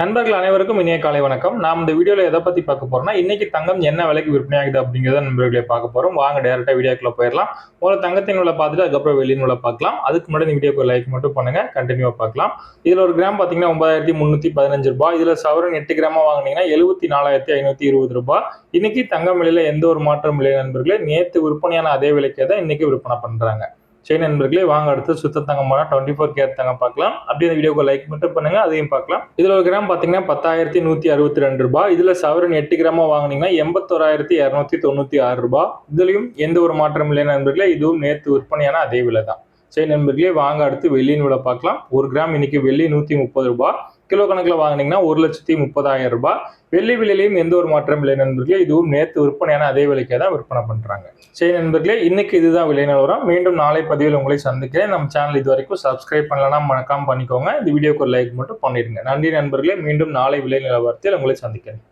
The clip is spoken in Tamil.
நண்பர்கள் அனைவருக்கும் இனிய காலை வணக்கம். நாம் இந்த வீடியோவில் எதை பற்றி பார்க்க போறோம்னா இன்னைக்கு தங்கம் என்ன விலைக்கு விற்பனையாகுது அப்படிங்கிறத நண்பர்களே பார்க்க போறோம். வாங்க டேரெக்டாக வீடியோக்குள்ள போயிடலாம். ஒரு தங்கத்தின் விலை பார்த்துட்டு அதுக்கப்புறம் வெளியின் விலை பார்க்கலாம். அதுக்கு முன்னாடி இந்த வீடியோக்கு லைக் மட்டும் பண்ணுங்க. கண்டினியூவாக பார்க்கலாம். இதில் ஒரு கிராம் பார்த்தீங்கன்னா ஒன்பதாயிரத்தி முந்நூற்றி பதினஞ்சு ரூபாய். இதில் சவரன் எட்டு கிராமா வாங்குனீங்கன்னா எழுபத்தி நாலாயிரத்தி ஐநூற்றி இருபது ரூபாய். இன்னைக்கு தங்கம் விலையில எந்த ஒரு மாற்றம் இல்லை நண்பர்களே. நேற்று விற்பனையான அதே விலைக்கே தான் இன்னைக்கு விற்பனை பண்றாங்க. சரி நண்பர்களே வாங்க அடுத்து சுத்த தங்கமான டுவெண்ட்டி ஃபோர் கேர் தங்க பார்க்கலாம். அப்படியே இந்த வீடியோக்கு லைக் மட்டும் பண்ணுங்க அதையும் பார்க்கலாம். இதுல ஒரு கிராம் பாத்தீங்கன்னா பத்தாயிரத்தி நூத்தி அறுபத்தி ரெண்டு ரூபாய் இதுல சவரன் எட்டு கிராமா வாங்குனீங்கன்னா எண்பத்தோராயிரத்தி இரநூத்தி தொண்ணூத்தி ஆறு ரூபாய் இதுலயும் எந்த ஒரு மாற்றம் இல்லை நண்பர்களே இதுவும் நேற்று விற்பனையான அதே விலை தான் சரி நண்பர்களே வாங்க அடுத்து வெள்ளியின் விலை பார்க்கலாம். ஒரு கிராம் இன்னைக்கு வெள்ளி நூத்தி முப்பது ரூபாய் கிலோ கணக்கில் வாங்கினீங்கன்னா ஒரு லட்சத்தி முப்பதாயிரம் ரூபாய். வெள்ளி விலையிலையும் எந்த ஒரு மாற்றம் இல்லை நண்பர்களே. இதுவும் நேற்று விற்பனையான அதே விலைக்கே தான் விற்பனை பண்ணுறாங்க சரி நண்பர்களே இன்னைக்கு இதுதான் விலை நிலவரம். மீண்டும் நாளை பதிவில் உங்களை சந்திக்கிறேன். நம்ம சேனல் இது வரைக்கும் சப்ஸ்கிரைப் பண்ணலன்னா மறக்காம பண்ணிக்கோங்க. இந்த வீடியோக்கு ஒரு லைக் மட்டும் பண்ணிடுங்க. நன்றி நண்பர்களே. மீண்டும் நாளை விலை நிலவரத்தில் உங்களை சந்திக்கிறேன்.